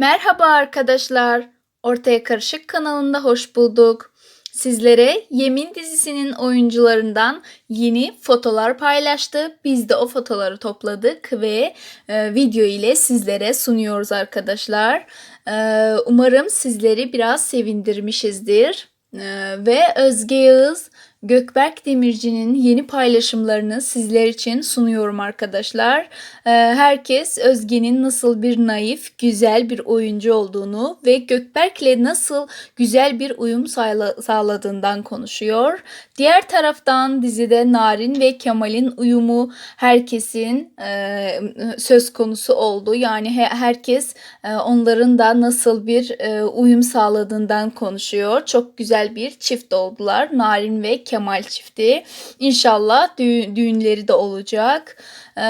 Merhaba arkadaşlar. Ortaya Karışık kanalında hoş bulduk. Sizlere Yemin dizisinin oyuncularından yeni fotolar paylaştı. Biz de o fotoları topladık ve e, video ile sizlere sunuyoruz arkadaşlar. E, umarım sizleri biraz sevindirmişizdir. E, ve Özge Yağız, Gökberk Demirci'nin yeni paylaşımlarını sizler için sunuyorum arkadaşlar. Ee, Herkes Özge'nin nasıl bir naif, güzel bir oyuncu olduğunu ve Gökberk'le nasıl güzel bir uyum sağla- sağladığından konuşuyor. Diğer taraftan dizide Narin ve Kemal'in uyumu herkesin e, söz konusu oldu. Yani he- herkes e, onların da nasıl bir e, uyum sağladığından konuşuyor. Çok güzel bir çift oldular. Narin ve Kemal çifti. İnşallah düğün, düğünleri de olacak. Ee,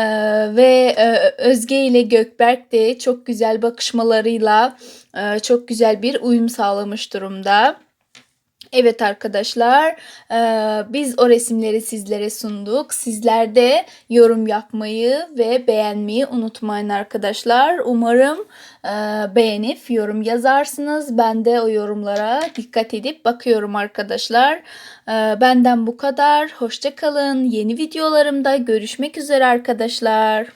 ve e, Özge ile Gökberk de çok güzel bakışmalarıyla e, çok güzel bir uyum sağlamış durumda. Evet arkadaşlar, e, biz o resimleri sizlere sunduk. Sizler de yorum yapmayı ve beğenmeyi unutmayın arkadaşlar. Umarım e, beğenip yorum yazarsınız. Ben de o yorumlara dikkat edip bakıyorum arkadaşlar. E, Benden bu kadar. Hoşça kalın. Yeni videolarımda görüşmek üzere arkadaşlar.